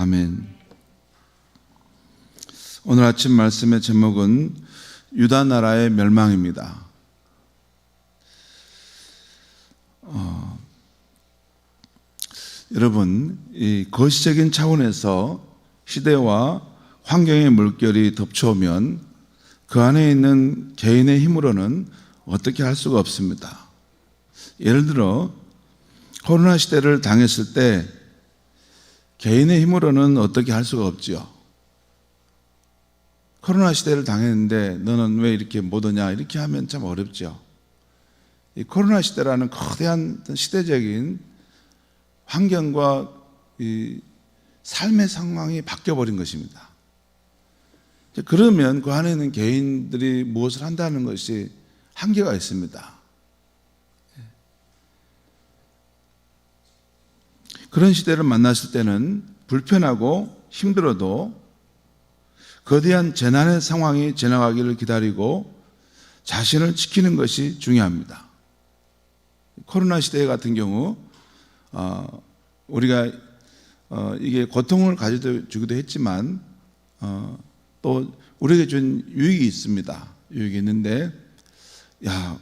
아멘. 오늘 아침 말씀의 제목은 유다 나라의 멸망입니다. 어, 여러분, 이 거시적인 차원에서 시대와 환경의 물결이 덮쳐오면 그 안에 있는 개인의 힘으로는 어떻게 할 수가 없습니다. 예를 들어 코로나 시대를 당했을 때 개인의 힘으로는 어떻게 할 수가 없지요. 코로나 시대를 당했는데 너는 왜 이렇게 못 오냐 이렇게 하면 참 어렵죠. 이 코로나 시대라는 거대한 시대적인 환경과 이 삶의 상황이 바뀌어 버린 것입니다. 그러면 그 안에 있는 개인들이 무엇을 한다는 것이 한계가 있습니다. 그런 시대를 만났을 때는 불편하고 힘들어도 거대한 재난의 상황이 지나가기를 기다리고 자신을 지키는 것이 중요합니다. 코로나 시대 같은 경우 어, 우리가 어, 이게 고통을 가져주기도 했지만 어, 또 우리에게 준 유익이 있습니다. 유익이 있는데 야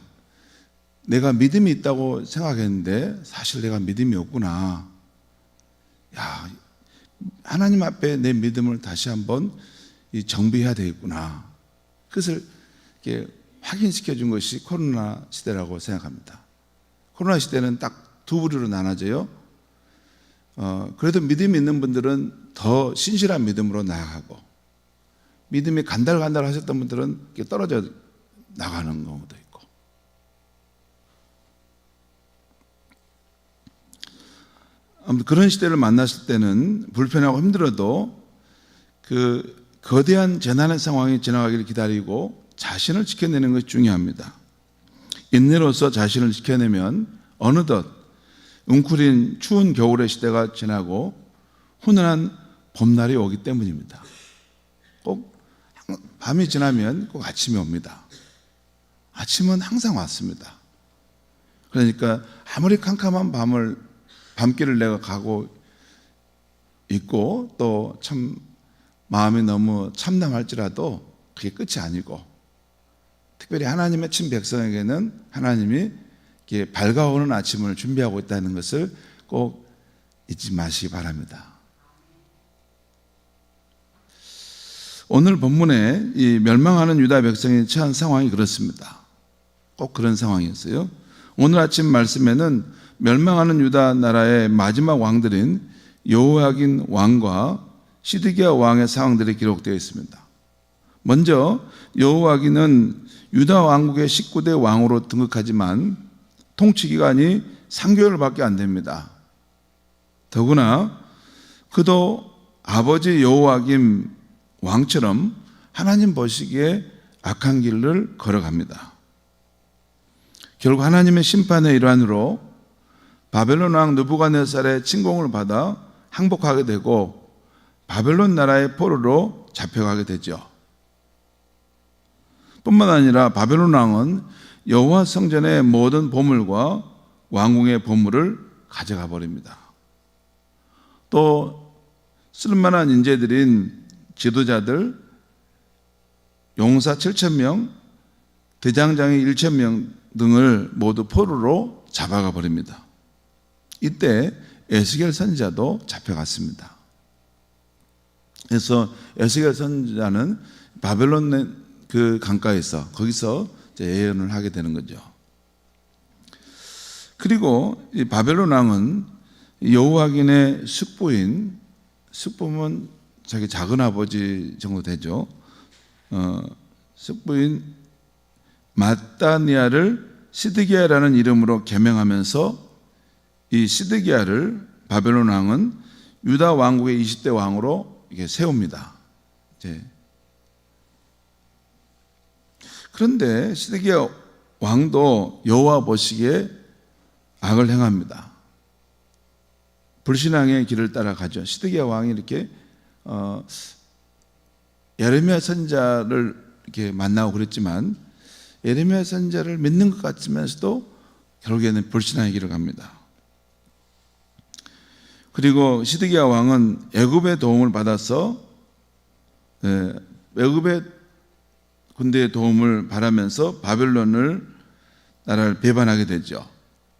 내가 믿음이 있다고 생각했는데 사실 내가 믿음이 없구나. 야 하나님 앞에 내 믿음을 다시 한번 정비해야 되겠구나. 그것을 이렇게 확인시켜 준 것이 코로나 시대라고 생각합니다. 코로나 시대는 딱 두 부류로 나눠져요. 어, 그래도 믿음이 있는 분들은 더 신실한 믿음으로 나아가고, 믿음이 간달간달 하셨던 분들은 떨어져 나가는 경우도 있고. 아무튼 그런 시대를 만났을 때는 불편하고 힘들어도 그 거대한 재난의 상황이 지나가기를 기다리고 자신을 지켜내는 것이 중요합니다. 인내로서 자신을 지켜내면 어느덧 웅크린 추운 겨울의 시대가 지나고 훈훈한 봄날이 오기 때문입니다. 꼭 밤이 지나면 꼭 아침이 옵니다. 아침은 항상 왔습니다. 그러니까 아무리 캄캄한 밤을 밤길을 내가 가고 있고 또 참 마음이 너무 참담할지라도 그게 끝이 아니고 특별히 하나님의 친 백성에게는 하나님이 밝아오는 아침을 준비하고 있다는 것을 꼭 잊지 마시기 바랍니다. 오늘 본문에 이 멸망하는 유다 백성이 처한 상황이 그렇습니다. 꼭 그런 상황이었어요. 오늘 아침 말씀에는 멸망하는 유다 나라의 마지막 왕들인 여호야긴 왕과 시드기야 왕의 상황들이 기록되어 있습니다. 먼저 여호와기는 유다 왕국의 19대 왕으로 등극하지만 통치 기간이 3개월밖에 안 됩니다. 더구나 그도 아버지 여호와김 왕처럼 하나님 보시기에 악한 길을 걸어갑니다. 결국 하나님의 심판의 일환으로 바벨론 왕 느부갓네살의 침공을 받아 항복하게 되고 바벨론 나라의 포로로 잡혀가게 되죠. 뿐만 아니라 바벨론 왕은 여호와 성전의 모든 보물과 왕궁의 보물을 가져가 버립니다. 또 쓸만한 인재들인 지도자들 용사 7천 명, 대장장이 1천 명 등을 모두 포로로 잡아가 버립니다. 이때 에스겔 선지자도 잡혀갔습니다. 그래서 에스겔 선지자는 바벨론 그 강가에서 거기서 예언을 하게 되는 거죠. 그리고 이 바벨론 왕은 여호와긴의 숙부인 숙부면 자기 작은 아버지 정도 되죠. 어, 숙부인 마따니아를 시드기야라는 이름으로 개명하면서 이 시드기야를 바벨론 왕은 유다 왕국의 20대 왕으로 이게 세웁니다. 이제 그런데 시드기야 왕도 여호와 보시기에 악을 행합니다. 불신앙의 길을 따라가죠. 시드기야 왕이 이렇게 어, 예레미야 선자를 이렇게 만나고 그랬지만 예레미야 선자를 믿는 것 같으면서도 결국에는 불신앙의 길을 갑니다. 그리고 시드기야 왕은 애굽의 도움을 받아서 예, 애굽의 군대의 도움을 바라면서 바벨론을 나라를 배반하게 되죠.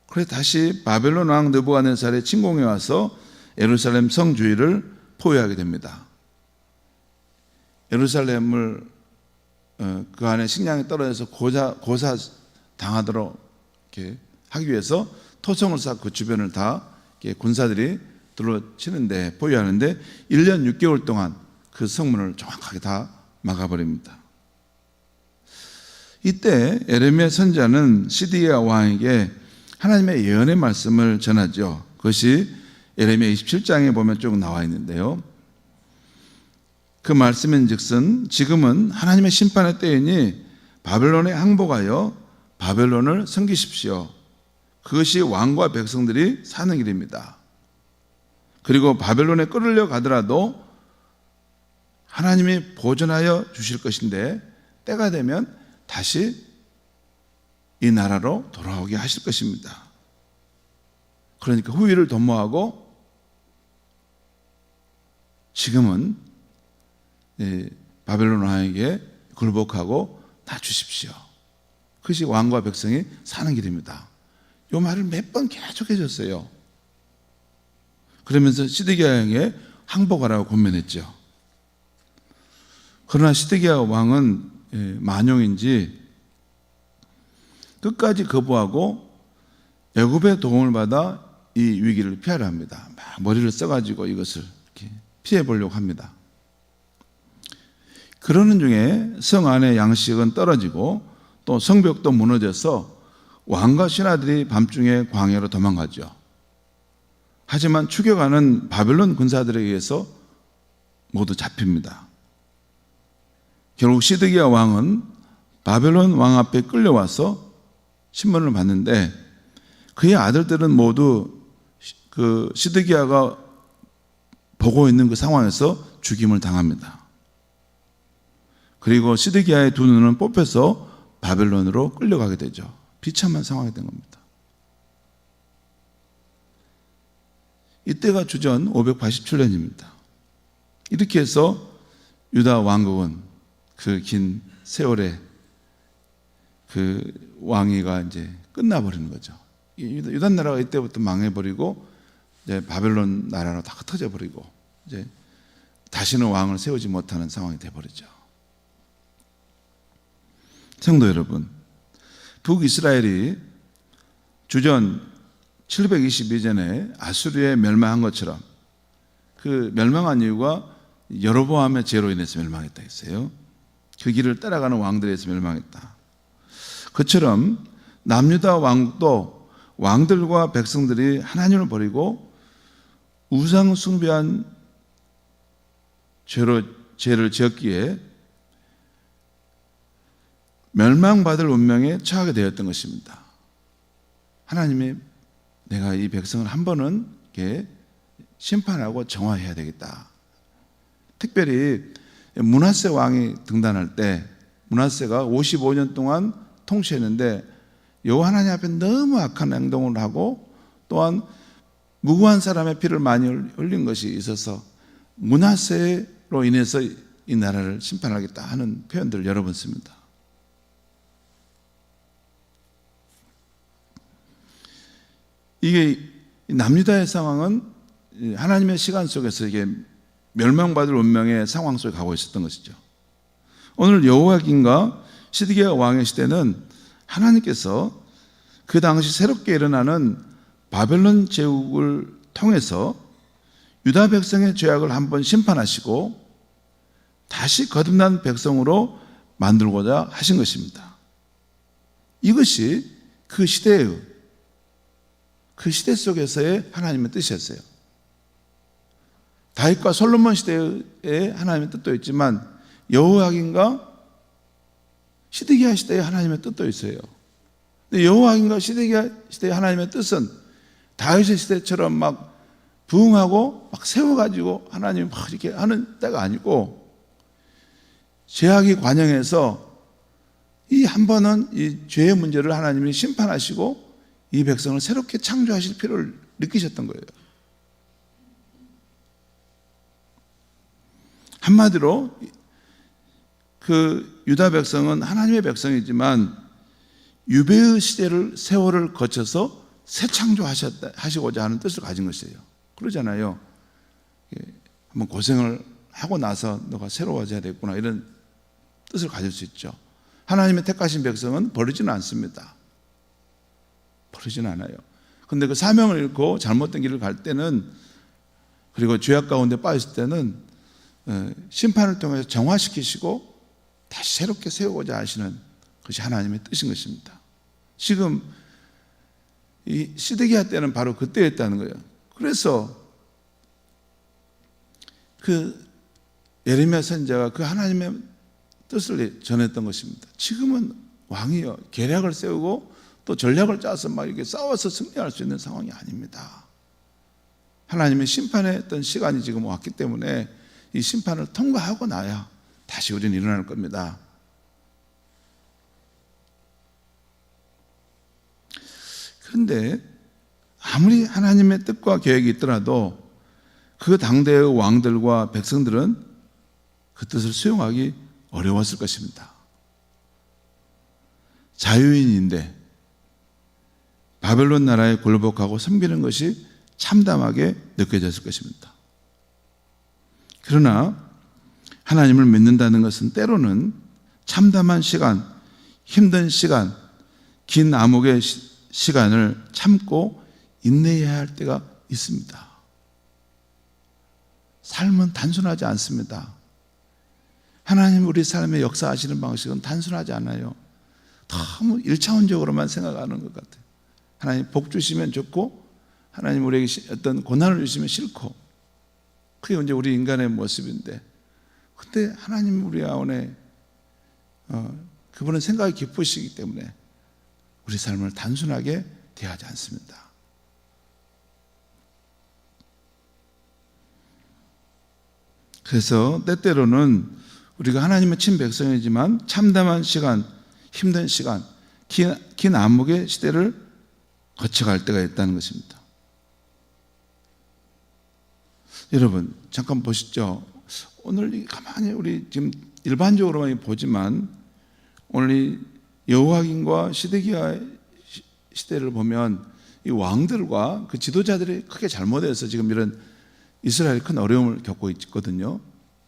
그래 다시 바벨론 왕 느부갓네살의 침공에 와서 예루살렘 성 주위를 포위하게 됩니다. 예루살렘을 어, 그 안에 식량이 떨어져서 고사, 고사 당하도록 이렇게 하기 위해서 토성을 쌓고 그 주변을 다 군사들이 둘러치는데 포위하는데 1년 6개월 동안 그 성문을 정확하게 다 막아버립니다. 이때 에레미야 선자는 시디야 왕에게 하나님의 예언의 말씀을 전하죠. 그것이 에레미야 27장에 보면 쭉 나와 있는데요. 그 말씀인즉슨 지금은 하나님의 심판의 때이니 바벨론에 항복하여 바벨론을 섬기십시오. 그것이 왕과 백성들이 사는 길입니다. 그리고 바벨론에 끌려 가더라도 하나님이 보존하여 주실 것인데 때가 되면 다시 이 나라로 돌아오게 하실 것입니다. 그러니까 후위를 도모하고 지금은 이 바벨론 왕에게 굴복하고 낮추십시오. 그것이 왕과 백성이 사는 길입니다. 이 말을 몇 번 계속 해 줬어요. 그러면서 시드기야 왕에 항복하라고 권면했죠. 그러나 시드기야 왕은 예, 만용인지 끝까지 거부하고 애굽의 도움을 받아 이 위기를 피하려 합니다. 막 머리를 써가지고 이것을 피해 보려고 합니다. 그러는 중에 성 안의 양식은 떨어지고 또 성벽도 무너져서 왕과 신하들이 밤중에 광야로 도망가죠. 하지만 추격하는 바벨론 군사들에 의해서 모두 잡힙니다. 결국 시드기야 왕은 바벨론 왕 앞에 끌려와서 신문을 받는데 그의 아들들은 모두 그 시드기야가 보고 있는 그 상황에서 죽임을 당합니다. 그리고 시드기야의 두 눈은 뽑혀서 바벨론으로 끌려가게 되죠. 비참한 상황이 된 겁니다. 이때가 주전 587년입니다. 이렇게 해서 유다 왕국은 그 긴 세월에 그 왕위가 이제 끝나버리는 거죠. 유다 나라가 이때부터 망해버리고 이제 바벨론 나라로 다 흩어져 버리고 이제 다시는 왕을 세우지 못하는 상황이 돼버리죠. 성도 여러분, 북이스라엘이 주전 722년에 아수르에 멸망한 것처럼 그 멸망한 이유가 여로보암의 죄로 인해서 멸망했다 했어요. 그 길을 따라가는 왕들에서 멸망했다. 그처럼 남유다 왕국도 왕들과 백성들이 하나님을 버리고 우상 숭배한 죄로 죄를 지었기에 멸망받을 운명에 처하게 되었던 것입니다. 하나님이 내가 이 백성을 한 번은 이렇게 심판하고 정화해야 되겠다. 특별히 문하세 왕이 등단할 때 문하세가 55년 동안 통치했는데 여호와 하나님 앞에 너무 악한 행동을 하고 또한 무고한 사람의 피를 많이 흘린 것이 있어서 문하세로 인해서 이 나라를 심판하겠다 하는 표현들을 여러 번 씁니다. 이게 남유다의 상황은 하나님의 시간 속에서 이게 멸망받을 운명의 상황 속에 가고 있었던 것이죠. 오늘 여호와긴과 시드기야 왕의 시대는 하나님께서 그 당시 새롭게 일어나는 바벨론 제국을 통해서 유다 백성의 죄악을 한번 심판하시고 다시 거듭난 백성으로 만들고자 하신 것입니다. 이것이 그 시대의 그 시대 속에서의 하나님의 뜻이었어요. 다윗과 솔로몬 시대에 하나님의 뜻도 있지만 여호와긴과 시드기야 시대에 하나님의 뜻도 있어요. 근데 여호와긴과 시드기야 시대의 하나님의 뜻은 다윗의 시대처럼 막 부흥하고 막 세워가지고 하나님 막 이렇게 하는 때가 아니고 죄악이 관영해서 이 한 번은 이 죄의 문제를 하나님이 심판하시고 이 백성을 새롭게 창조하실 필요를 느끼셨던 거예요. 한마디로 그 유다 백성은 하나님의 백성이지만 유배의 시대를 세월을 거쳐서 새 창조하셨다 하시고자 하는 뜻을 가진 것이에요. 그러잖아요. 예, 한번 고생을 하고 나서 너가 새로워져야 되겠구나 이런 뜻을 가질 수 있죠. 하나님의 택하신 백성은 버리지는 않습니다. 버리지는 않아요. 근데 그 사명을 잃고 잘못된 길을 갈 때는 그리고 죄악 가운데 빠졌을 때는 어, 심판을 통해서 정화시키시고 다시 새롭게 세우고자 하시는 것이 하나님의 뜻인 것입니다. 지금 이 시드기야 때는 바로 그때였다는 거예요. 그래서 그 예레미야 선지자가 그 하나님의 뜻을 전했던 것입니다. 지금은 왕이요 계략을 세우고 또 전략을 짜서 막 이렇게 싸워서 승리할 수 있는 상황이 아닙니다. 하나님의 심판의 어떤 시간이 지금 왔기 때문에 이 심판을 통과하고 나야 다시 우리는 일어날 겁니다. 그런데 아무리 하나님의 뜻과 계획이 있더라도 그 당대의 왕들과 백성들은 그 뜻을 수용하기 어려웠을 것입니다. 자유인인데 바벨론 나라에 굴복하고 섬기는 것이 참담하게 느껴졌을 것입니다. 그러나 하나님을 믿는다는 것은 때로는 참담한 시간, 힘든 시간, 긴 암흑의 시- 시간을 참고 인내해야 할 때가 있습니다. 삶은 단순하지 않습니다. 하나님 우리 삶의 역사하시는 방식은 단순하지 않아요. 너무 일차원적으로만 생각하는 것 같아요. 하나님 복 주시면 좋고, 하나님 우리에게 시- 어떤 고난을 주시면 싫고, 그게 이제 우리 인간의 모습인데, 근데 하나님 우리 가운데 어, 그분은 생각이 깊으시기 때문에 우리 삶을 단순하게 대하지 않습니다. 그래서 때때로는 우리가 하나님의 친백성이지만 참담한 시간, 힘든 시간, 긴, 긴 암흑의 시대를 거쳐갈 때가 있다는 것입니다. 여러분, 잠깐 보시죠. 오늘 이 가만히 우리 지금 일반적으로만 보지만 오늘 이 여호와긴과 시드기야 시대를 보면 이 왕들과 그 지도자들이 크게 잘못해서 지금 이런 이스라엘이 큰 어려움을 겪고 있거든요.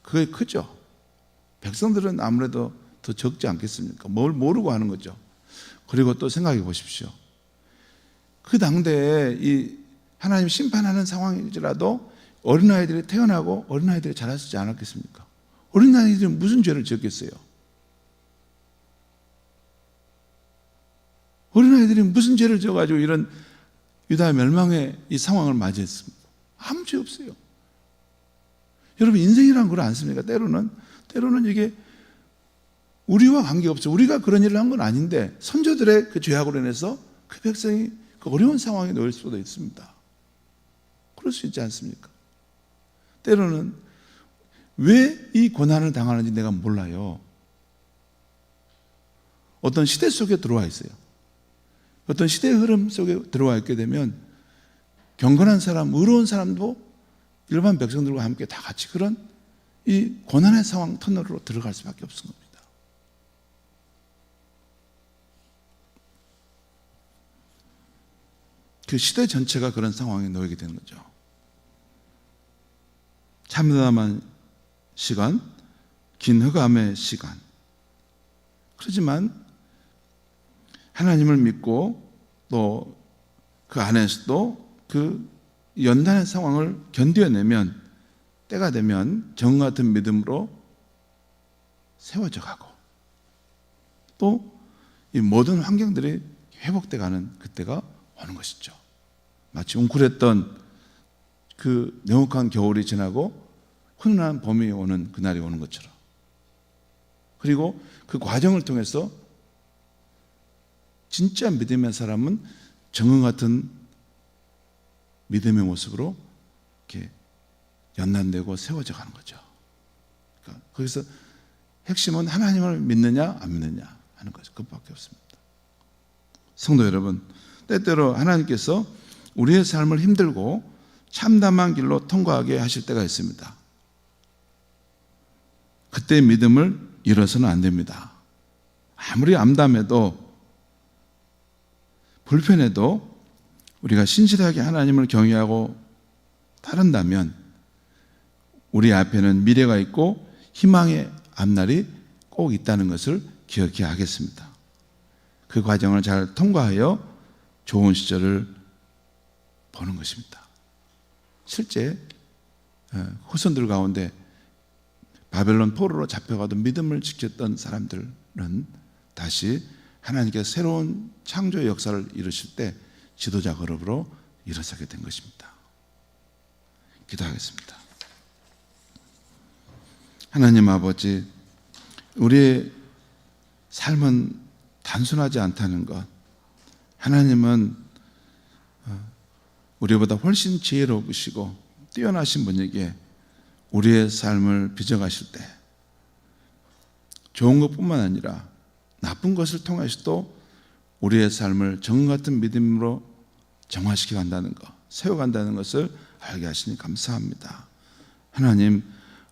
그게 크죠. 백성들은 아무래도 더 적지 않겠습니까? 뭘 모르고 하는 거죠. 그리고 또 생각해 보십시오. 그 당대에 이 하나님 심판하는 상황일지라도 어린아이들이 태어나고 어린아이들이 자라지 않았겠습니까? 어린아이들은 무슨 죄를 지었겠어요? 어린아이들이 무슨 죄를 지어가지고 이런 유다 멸망의 이 상황을 맞이했습니까? 아무 죄 없어요. 여러분, 인생이란 걸 않습니까? 때로는, 때로는 이게 우리와 관계없어. 우리가 그런 일을 한 건 아닌데, 선조들의 그 죄악으로 인해서 그 백성이 그 어려운 상황에 놓일 수도 있습니다. 그럴 수 있지 않습니까? 때로는 왜 이 고난을 당하는지 내가 몰라요. 어떤 시대 속에 들어와 있어요. 어떤 시대의 흐름 속에 들어와 있게 되면 경건한 사람, 의로운 사람도 일반 백성들과 함께 다 같이 그런 이 고난의 상황 터널로 들어갈 수밖에 없는 겁니다. 그 시대 전체가 그런 상황에 놓이게 되는 거죠. 참담한 시간, 긴 흑암의 시간. 그렇지만 하나님을 믿고 또 그 안에서도 그 연단의 상황을 견뎌내면 때가 되면 정 같은 믿음으로 세워져 가고 또 이 모든 환경들이 회복돼 가는 그때가 오는 것이죠. 마치 웅크렸던 그 냉혹한 겨울이 지나고 훈훈한 봄이 오는 그날이 오는 것처럼. 그리고 그 과정을 통해서 진짜 믿음의 사람은 정응 같은 믿음의 모습으로 이렇게 연단되고 세워져 가는 거죠. 그러니까 거기서 핵심은 하나님을 믿느냐 안 믿느냐 하는 거죠. 그것밖에 없습니다. 성도 여러분, 때때로 하나님께서 우리의 삶을 힘들고 참담한 길로 통과하게 하실 때가 있습니다. 그때 믿음을 잃어서는 안 됩니다. 아무리 암담해도 불편해도 우리가 신실하게 하나님을 경외하고 따른다면 우리 앞에는 미래가 있고 희망의 앞날이 꼭 있다는 것을 기억해야 하겠습니다. 그 과정을 잘 통과하여 좋은 시절을 보는 것입니다. 실제 어, 후손들 가운데 바벨론 포로로 잡혀가도 믿음을 지켰던 사람들은 다시 하나님께 새로운 창조의 역사를 이루실 때 지도자 그룹으로 일어서게 된 것입니다. 기도하겠습니다. 하나님 아버지, 우리의 삶은 단순하지 않다는 것. 하나님은 어, 우리보다 훨씬 지혜로우시고 뛰어나신 분에게 우리의 삶을 빚어가실 때 좋은 것뿐만 아니라 나쁜 것을 통해서도 우리의 삶을 정 같은 믿음으로 정화시켜 간다는 것, 세워 간다는 것을 알게 하시니 감사합니다. 하나님,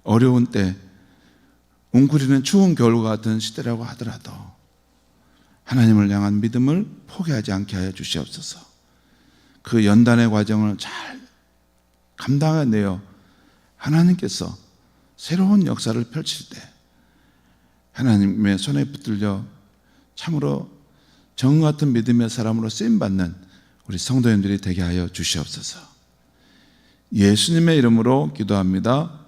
어려운 때, 웅크리는 추운 겨울과 같은 시대라고 하더라도 하나님을 향한 믿음을 포기하지 않게 하여 주시옵소서. 그 연단의 과정을 잘 감당해내어 하나님께서 새로운 역사를 펼칠 때 하나님의 손에 붙들려 참으로 정 같은 믿음의 사람으로 쓰임 받는 우리 성도님들이 되게 하여 주시옵소서. 예수님의 이름으로 기도합니다.